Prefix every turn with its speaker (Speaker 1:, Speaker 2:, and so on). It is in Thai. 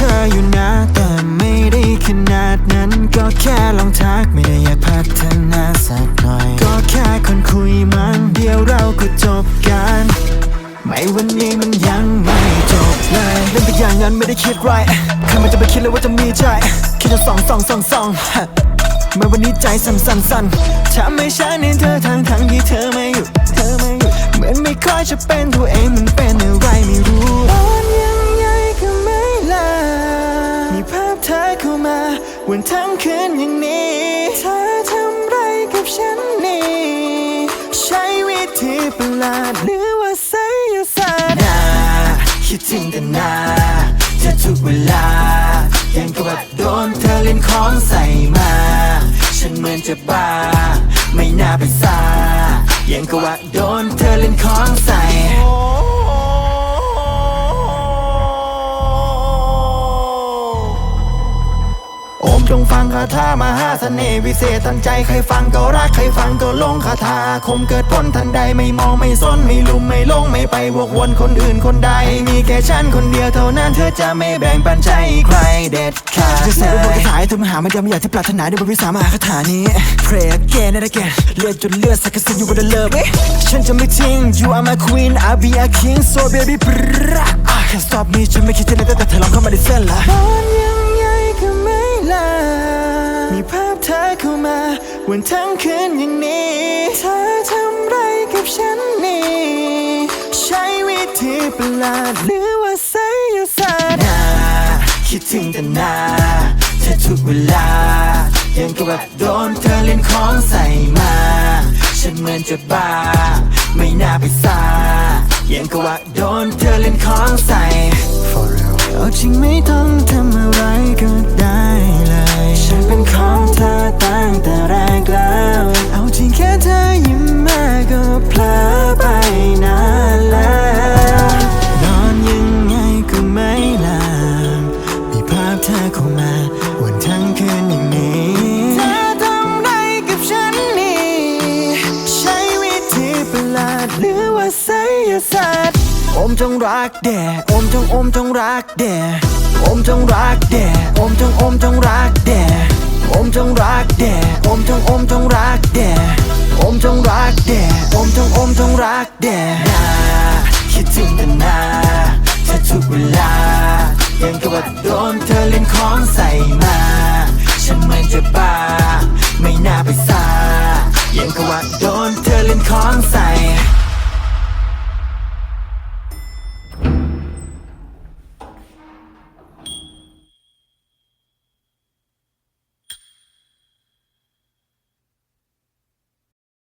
Speaker 1: ธออยู่นะ แต่ไม่ได้ขนาดนั้น ก็แค่ลองทักไม่ได้อยากพัฒนาสักหน่อย ก็แค่คนคุยมันเดียวเราก็จบกัน ไม่วันนี้มันยังไม่จบเลยเล่นไปอย่างนั้นไม่ได้คิดไรใครมันจะไปคิดเลยว่าจะมีใจแค่จะส่องส่องส่องส่องเมื่อวันนี้ใจสั่นสั่นสั่นทำให้ฉันเห็นเธอทางทางที่เธอไม่หยุดเธอไม่หยุดเหมือนไม่ค่อยจะเป็นตัวเองมันเป็นอะไร วันทั้งคืนอย่างนี้ เธอทำไรกับฉันนี่ ใช้วิธีประหลาดหรือว่าไสยศาสตร์นาคิดถึงแต่นาเธอทุกเวลา ยังกับว่าโดนเธอเล่นของใส่มา ฉันเหมือนจะบ้า ไม่น่าไปซายังกับว่าโดนเธอเล่นของใส่ งฟังคาถามหาเสน่ห์วิเศษทันใจใครฟังก็รักใครฟังก็ลงคาถาคมเกิดผลทันใดไม่มองไม่สนไม่ลุมไม่ลงไม่ไปวกวนคนอื่นคนใด มีแค่ฉันคนเดียวเท่านั้นเธอจะไม่แบ่งปันใจใครเด็ดขาดจะใส่บนคาถาให้เธอมาหามันยังไม่อยากที่ปรารถนาด้วยบทวิสามหาคาถานี้ Pray again and again เลือดจนเลือดสักกระสิอยู่บนเลิฟฉันจะไม่ทิ้ง You are my queen I'll be a king so baby ปร Can't stop me ฉันไม่คิดจะเล่นแต่เธอลองเข้ามาในเส้นละ วันทั้งคืนอย่างนี้ เธอทำไรกับฉันนี่ ใช้วิธีประหลาดหรือว่าไสยศาสตร์นาคิดถึงแต่นาเธอทุกเวลา ยังกับว่าโดนเธอเล่นของใส่มา ฉันเหมือนจะบ้า ไม่น่าไปซายังกับว่าโดนเธอเล่นของใส่ For real เอาจริงไม่ต้องทำอะไรก็ไไสยศาสตร์อมจงรักแด่อมจงอมจงรักแด่อมจงรักแด่อมจงอมจงรักแด่อมจงรักแด่อมจงอมจงรักแด่อมจงรักแด่อมจงอมจงรักแด่นาคิดถึงแต่นาเธอทุกเวลายังกับว่าโดนเธอเล่นของใส่มา ฉันเหมือนจะบ้า ไม่น่าไปซายังกับว่าโดนเธอเล่นของใส่